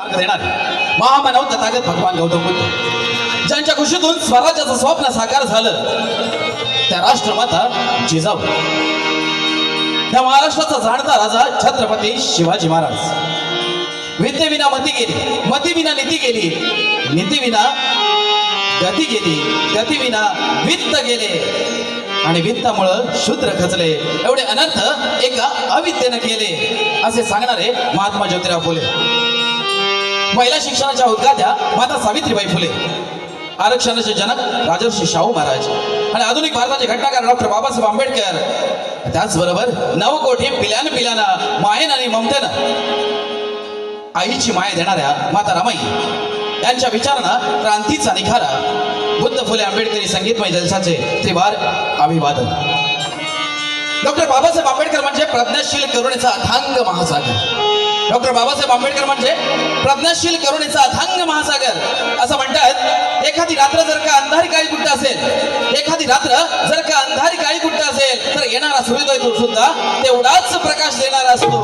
मार्ग देणार. महामानव तथागत भगवान गौतम बुद्ध. ज्यांच्या खुशीतून स्वराज्याचं स्वप्न साकार झालं त्या राष्ट्रमाता जिजाऊ. त्या महाराष्ट्राचा जाणता राजा छत्रपती शिवाजी महाराज. विद्येविना मती गेली मतीविना नीती गेली नीतीविना गती गेली गतीविना वित्त गेले. आणि वित्तामुळं शूद्र खचले. एवढे अनर्थ एका अविद्येनं केले असे सांगणारे महात्मा ज्योतिराव फुले. महिला शिक्षणाच्या उद्गात्या माता सावित्रीबाई फुले. आरक्षणाचे जनक राजर्षी शाहू महाराज. आणि आधुनिक भारताचे घटनाकार डॉक्टर बाबासाहेब आंबेडकर. त्याचबरोबर नवकोटी पिल्यान पिल्यानं मायेन आणि ममतेनं आईची माया देणाऱ्या माता रमाई. यांच्या विचारांना क्रांतीचा निखारा. बुद्ध फुले आंबेडकरी संगीतमय जलसाचे त्रिवार अभिवादन. डॉक्टर बाबासाहेब आंबेडकर म्हणजे प्रज्ञाशील करुणेचा अथांग महासागर. डॉक्टर बाबासाहेब आंबेडकर म्हणजे प्रज्ञाशील करुणेचा अथांग महासागर असं म्हणतात. एखादी रात्र जर का अंधारी काळी कुट्ट असेल एखादी रात्र जर का अंधारी काळी कुट्ट असेल तर येणारा सूर्योदय तो सुद्धा तेवढाच प्रकाश देणारा असतो.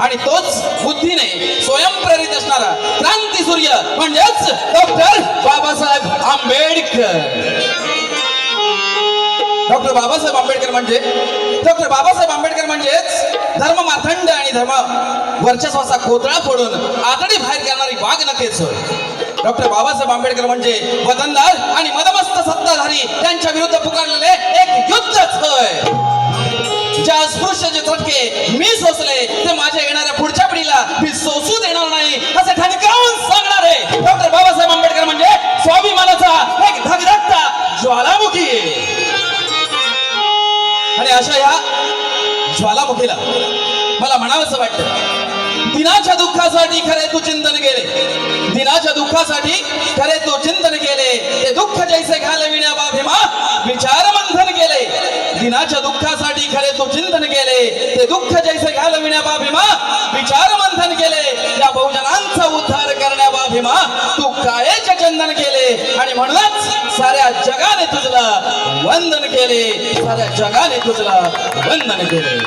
आणि तोच बुद्धीने स्वयंप्रेरित असणारा क्रांती सूर्य म्हणजेच डॉक्टर बाबासाहेब आंबेडकर. डॉक्टर बाबासाहेब आंबेडकर म्हणजे डॉक्टर बाबासाहेब आंबेडकर म्हणजेच धर्म माथंड आणि धर्म वर्चस्वाचा कोतळा फोडून आतडी बाहेर करणारी वाघ नकेच डॉक्टर बाबासाहेब आंबेडकर म्हणजे वतनदार आणि मदमस्त सत्ताधारी त्यांच्या विरुद्ध पुकारलेले एक युद्धच होय. ज्या अस्पृश्याचे झटके मी सोसले ते माझ्या येणाऱ्या पुढच्या पिढीला मी सोसू देणार नाही असे ठणकावून सांगणारे डॉक्टर बाबासाहेब आंबेडकर म्हणजे स्वाभिमानाचा एक धगधगता ज्वालामुखी. आणि अशा या ज्वालामुखीला मला म्हणावंसं वाटतं. दिनाच्या दुःखासाठी खरे तू चिंतन केले. दिनाच्या दुःखासाठी खरे तू चिंतन केले. ते दुःख जैसे घालविण्या बाभिमा विचार मंथन केले. दिनाच्या दुःखासाठी खरे तू चिंतन केले. ते दुःख जैसे घालविण्या बाभिमा विचार मंथन केले. या बहुजनांचा उद्धार करण्या भीमा तू कायेचे चंदन केले? आणि म्हणूनच साऱ्या जगाने तुझला वंदन केले. साऱ्या जगाने तुझला वंदन केले.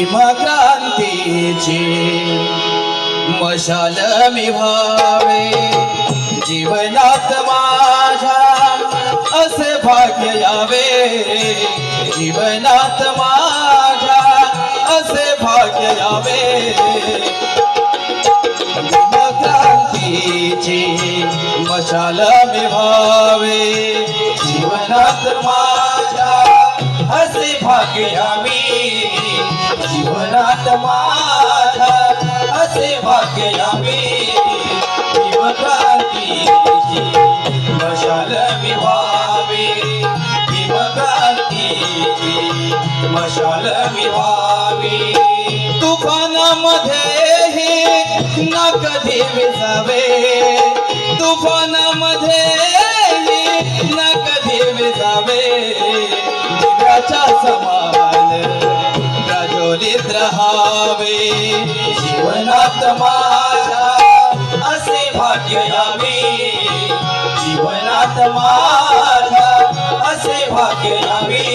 भीमा क्रांतीची मशाल मी जीवनात माझ्या असे भाग्य यावे. जीवनात माझ्या असे भाग्य यावे. क्रांतीची मशाल मी जीवनात माझ्या असे भाग्य यावे. जीवनात माझ्या असे भाग्य यावे. क्रांतीची मशाल मी व्हावे. मशाल मी तुफानामध्येही ना कधी विसावे. तुफानामध्ये ना कधी विसावे. जगाच्या समा रहावे जीवनात माझ्या असे भाग्य यावे. जीवनात माझ्या असे भाग्य यावे.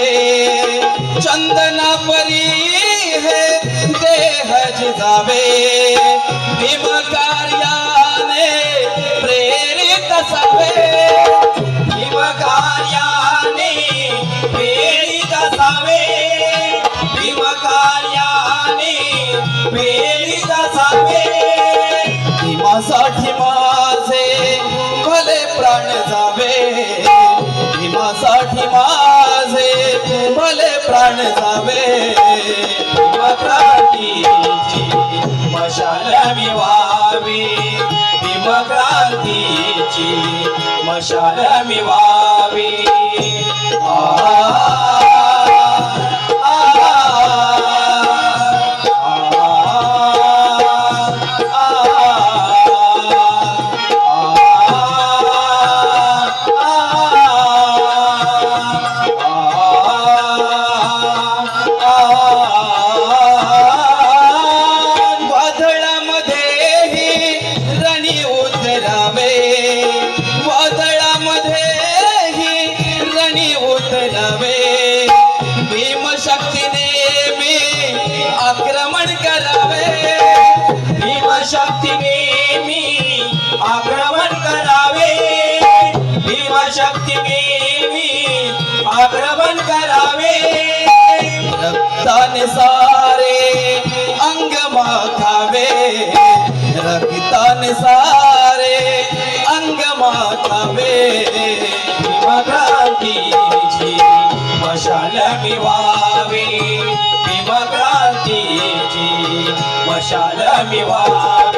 जिजावे चंदना परी है देह जिजावे भीम कार्याने मशाल मी व्हावी भीमक्रांतीची मशाल मी आ भीमशक्तीने मी आक्रमण करावे. भीमशक्तीने मी आक्रमण करावे. रक्ताने सा मशाल मी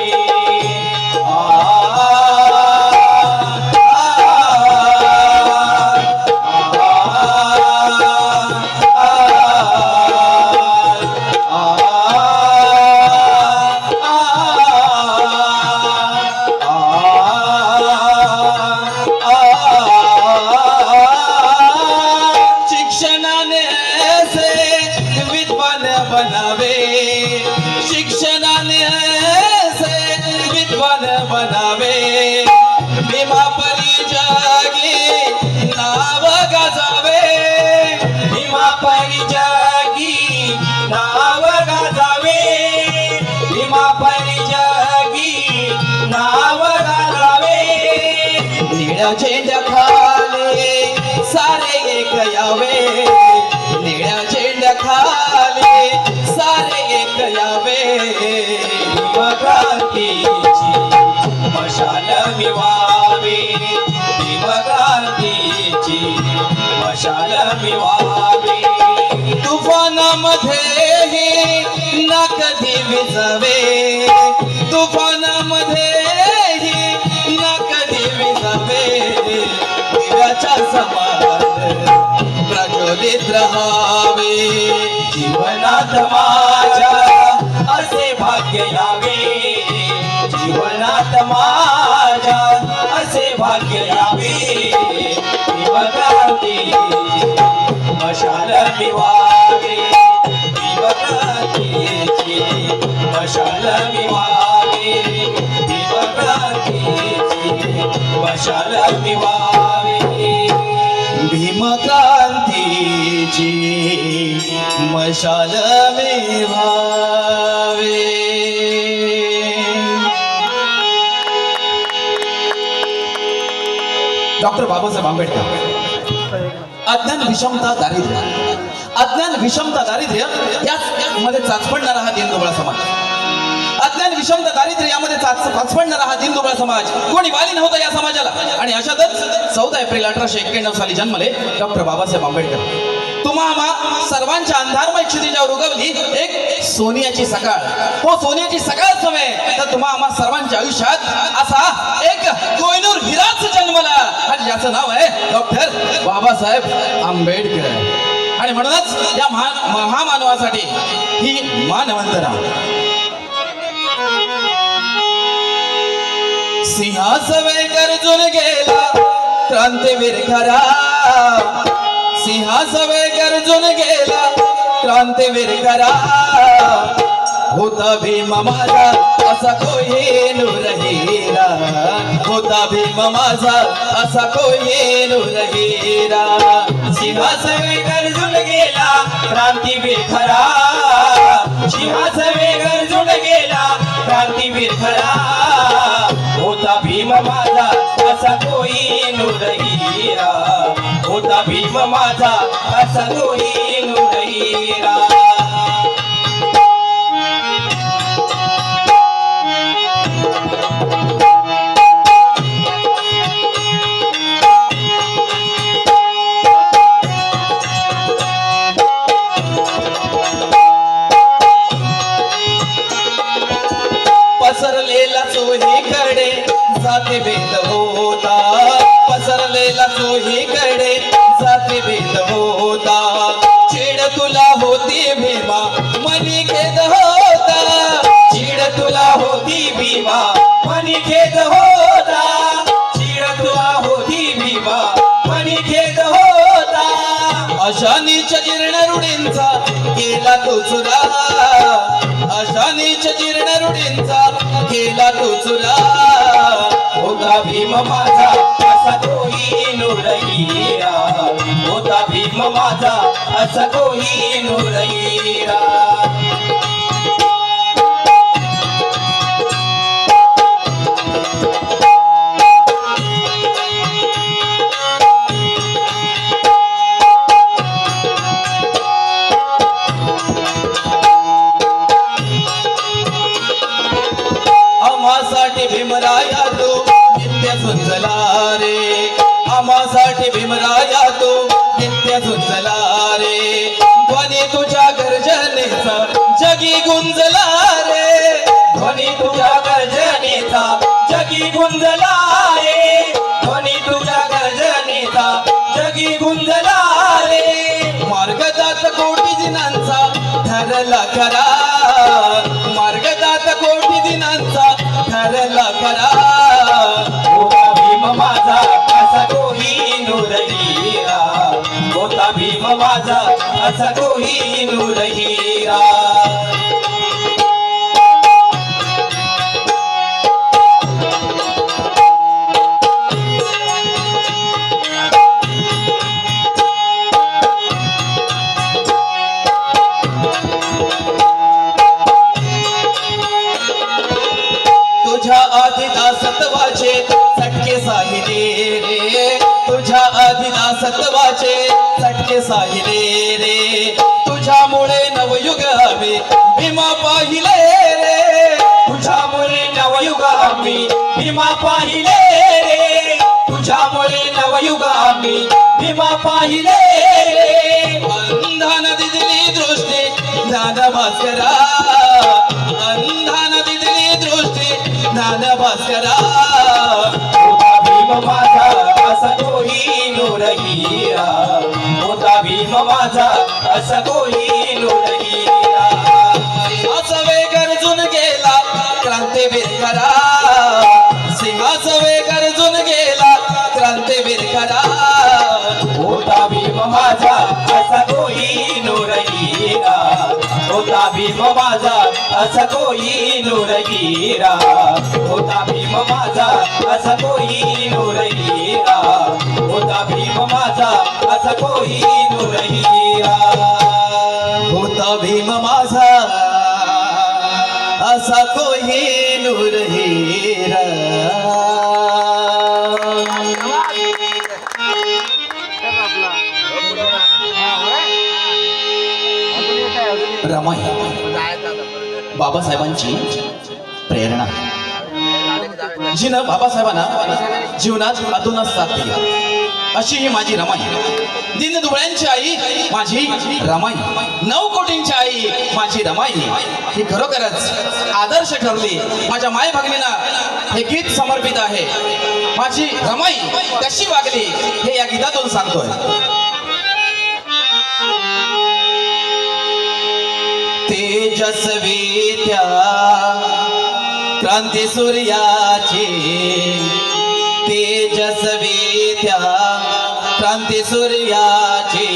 येत राहावे जीवनात माझ्या असे भाग्य यावे. जीवनात माझ्या असे भाग्य यावे. दिवक्रांती मशाल मिवावे दिवक्रांतीची मशाल मिवावे दिवक्रांतीची मशाल मिवावे भीमका मशाल मे भावे. डॉक्टर बाबासाहेब आंबेडकर. अज्ञान विषमता दारिद्र्य. अज्ञान विषमता दारिद्र्य याच मध्ये चाचपडणारा हा दिनदोबळा समाज. अज्ञान विषमता दारिद्र्य यामध्ये चाच चाचपडणारा हा दिनदुबळा समाज. कोणी वाली नव्हता या समाजाला. आणि अशातच चौदा एप्रिल अठराशे एक्क्याण्णव साली जन्मले डॉक्टर बाबासाहेब आंबेडकर. तुम्हा सर्वांच्या अंधारमय क्षितिजावर उगवली एक सोनियाची सकाळ. हो सोन्याची सकाळ समय तर तुम्हा आम्हा सर्वांच्या आयुष्यात असा एक कोयनूर हिराच जन्मला. आणि ज्याचं नाव आहे डॉक्टर बाबासाहेब आंबेडकर. आणि म्हणूनच या महान महामानवासाठी ही मानवंतरा सिंहासवे गर्जून गेला क्रांतीवीर खरा. सिंहासवे गर्जून गेला. क्रांतीवीर करा होता भीम माझा असा कोहिनूर हिरा. होता भीम माझा असा कोहिनूर हिरा. सिंहासवे गरजून गेला क्रांतीवीर खरा सिंहासवे गरजून गेला क्रांतीवीर खरा होता भीम माझा असा कोई नूर होता भीम माझा असा कोई नूर मनी खेद होता चिड तुला होती भीमा मनी खेद होता चिड तुला होती भीमा मनी खेद होता. अशा नीच जीर्ण रुढींचा केला तो चुरा. अशा नीच जीर्ण रुढींचा केला तो चुरा. होता भीम माझा असा कोई नुरईरा. होता भीम माझा असा कोई नुरईरा. ठरला खरा होता भीम माझा असा कोही नुरहीरा. होता भीम माझा असा कोही नुरहीरा. साहिले रे. तुझ्यामुळे नवयुग हवे भीमा पाहिले रे. तुझ्यामुळे नवयुग आम्ही भीमा पाहिले रे. तुझ्यामुळे नवयुग आम्ही भीमा पाहिले रे. अंधान दिदली दृष्टी ज्ञान भास्करा. अंधान दिदली दृष्टी ज्ञान भास्करा. भीम माझा असा कोहिनूर हिरा होता भीम माझा असा कोई हिरा होता भीम माझा असा कोई हिरा भीम माझा असा कोही नूर हिरा. रमाई बाबासाहेबांची प्रेरणा. जिनं बाबासाहेबांना जीवनात अधूनच साथ दिली. अशी ही माझी रमाई. दिन दुबळ्यांची आई माझी रमाई. नऊ कोटींची आई माझी रमाई. ही खरोखरच आदर्श ठरली. माझ्या माय भगिनींना हे गीत समर्पित आहे. माझी रमाई कशी वागली हे या गीतातून सांगतोय. तेजस्वी त्या क्रांती सूर्याची तेजस्वी क्रांती सूर्याची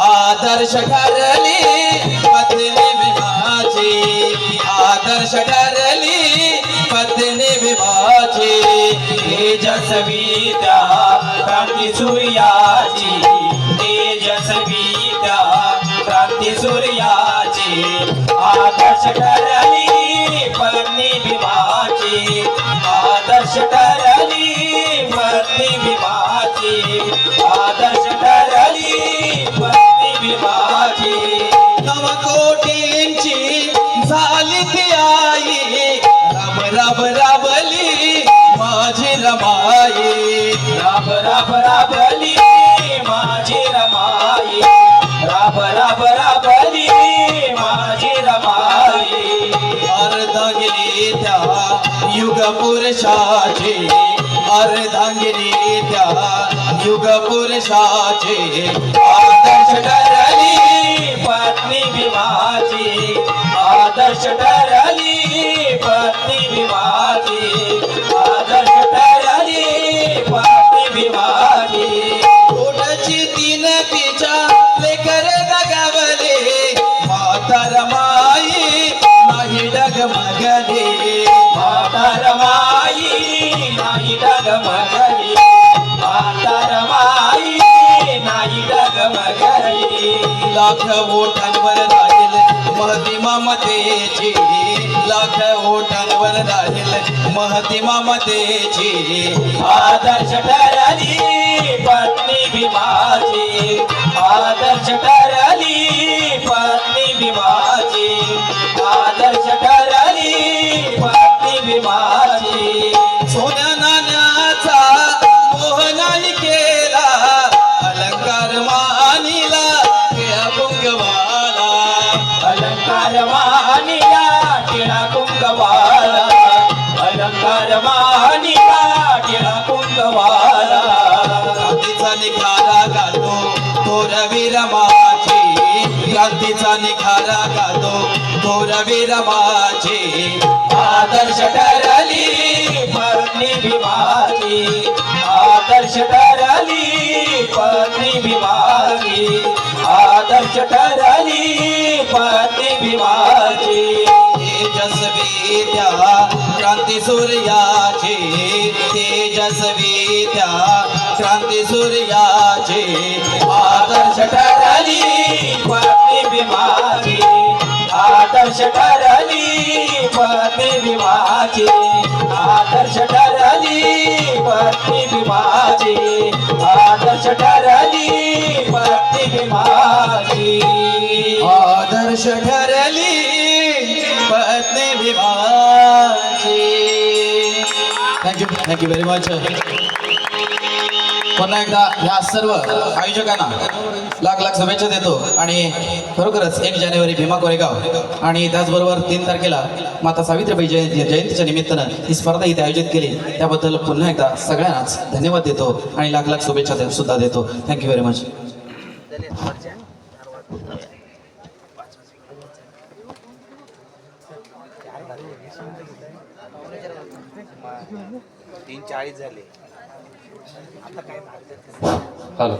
आदर्श ठरली पत्नी विवाचे आदर्श ठरली पत्नी विवाचे तेज त्या क्रांती सूर्याची. तेज त्या क्रांती सूर्याची. आदर्श ठरली पत्नी भीमाची आदर्श ठरली त्यांची झाली ती आई. राम राम राबली माझी रमाई. राम राम राबली माझी रमाई. राम राम राबली माझी रमाई. अर्धांगिनी त्या युग पुरुषाची अर्धांगिनी त्या युग पुरुषाची आदर्श ठरली पत्नी भीमाची आदर्श ठरली पत्नी भीमाची आदर्श ठरली पत्नी विमा लाख ओठांवर राहील. महती मतेची लाख ओठांवर राहील. महती मतेची आदर्श ठरली पत्नी भीमाची आदर्श ठरली पत्नी भीमाची आदर्श ठर आदर्श ठरली पत्नी भीमाची आदर्श ठरली पत्नी भीमाची तेजस्वी त्या क्रांती सूर्याचे. तेजस्वी त्या क्रांती सूर्याचे. आदर्श ठरली पत्नी भीमाची आदर्श ठरली पत्नी भीमाची आदर्श ठरली पत्नी माझी. आदर्श ठरली पत्नी माझी. आदर्श ठरली पत्नी माझी. थँक्यू थँक्यू व्हेरी मच पुन्हा एकदा ह्या सर्व आयोजकांना लाख लाख शुभेच्छा देतो. आणि खरोखरच एक जानेवारी भीमा कोरेगाव. आणि त्याचबरोबर तीन तारखेला माता सावित्रीबाई जयंती जयंतीच्या निमित्तानं ही स्पर्धा इथे आयोजित केली. त्याबद्दल पुन्हा एकदा सगळ्यांनाच धन्यवाद देतो आणि लाख लाख शुभेच्छा दे- सुद्धा देतो. थँक्यू व्हेरी मच तीन चाळीस झाले. हॅलो.